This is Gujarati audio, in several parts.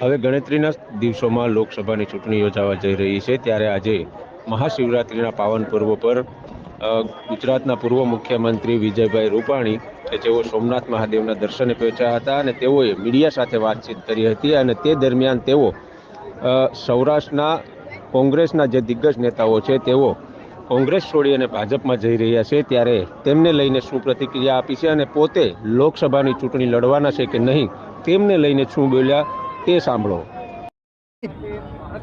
હવે ગણતરીના દિવસોમાં લોકસભાની ચૂંટણી યોજાવા જઈ રહી છે, ત્યારે આજે મહાશિવરાત્રિના પાવન પર્વ પર ગુજરાતના પૂર્વ મુખ્યમંત્રી વિજયભાઈ રૂપાણી કે જેઓ સોમનાથ મહાદેવના દર્શને પહોંચ્યા હતા અને તેઓએ મીડિયા સાથે વાતચીત કરી હતી અને તે દરમિયાન તેઓ સૌરાષ્ટ્રના કોંગ્રેસના જે દિગ્ગજ નેતાઓ છે, તેઓ કોંગ્રેસ છોડી અને ભાજપમાં જઈ રહ્યા છે, ત્યારે તેમને લઈને શું પ્રતિક્રિયા આપી છે અને પોતે લોકસભાની ચૂંટણી લડવાના છે કે નહીં, તેમને લઈને શું બોલ્યા તે સાંભળો?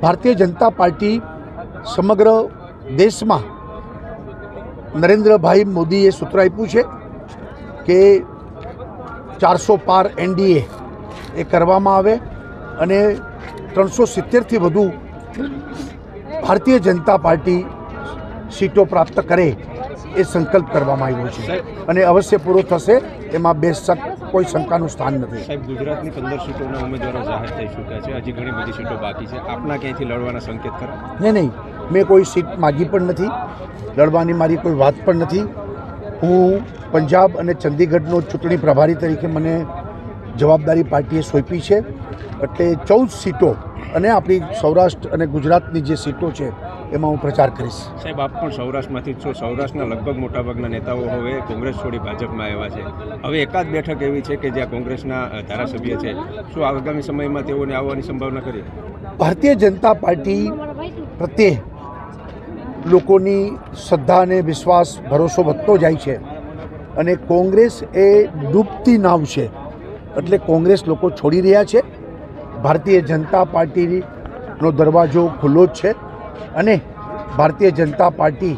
ભારતીય જનતા પાર્ટી સમગ્ર દેશમાં નરેન્દ્રભાઈ મોદીએ સૂત્ર આપ્યું છે કે ચારસો પાર એનડીએ એ કરવામાં આવે અને ત્રણસો સિત્તેરથી વધુ ભારતીય જનતા પાર્ટી સીટો પ્રાપ્ત કરે. એ સંકલ્પ કરવામાં આવ્યો છે. અને અવશ્ય પૂરો થશે એમાં બે શક કોઈ શંકાનું સ્થાન નથી. સાહેબ ગુજરાતની પંદર સીટોના ઉમેદવારો જાહેર થઈ ચૂક્યા છે. હજી ઘણી બધી સીટો બાકી છે. આપના ક્યાંયથી લડવાના સંકેત કરો નહીં નહીં. મેં કોઈ સીટ માગી પણ નથી. લડવાની મારી કોઈ વાત પણ નથી. હું પંજાબ અને ચંદીગઢનો ચૂંટણી પ્રભારી તરીકે મને જવાબદારી પાર્ટીએ સોંપી છે. એટલે ચૌદ સીટો અને આપણી સૌરાષ્ટ્ર અને ગુજરાતની જે સીટો છે એમાં હું પ્રચાર કરીશ. સાહેબ આપ પણ સૌરાષ્ટ્રમાંથી જ છો. સૌરાષ્ટ્રના લગભગ મોટાભાગના નેતાઓ હવે કોંગ્રેસ છોડી ભાજપમાં આવ્યા છે. હવે એકાદ બેઠક એવી છે કે જ્યાં કોંગ્રેસના ધારાસભ્ય છે. શું આગામી સમયમાં તેઓને આવવાની સંભાવના કરી ભારતીય જનતા પાર્ટી પ્રત્યે લોકોની શ્રદ્ધા અને વિશ્વાસ ભરોસો વધતો જાય છે. અને કોંગ્રેસ એ ડૂબતી નાવ છે. એટલે કોંગ્રેસ લોકો છોડી રહ્યા છે. ભારતીય જનતા પાર્ટીનો દરવાજો ખુલ્લો જ છે. અને ભારતીય જનતા પાર્ટી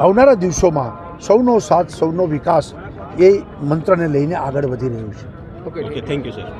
આવનારા દિવસોમાં સૌનો સાથ, સૌનો વિકાસ એ મંત્રને લઈને આગળ વધી રહ્યું છે. Okay thank you sir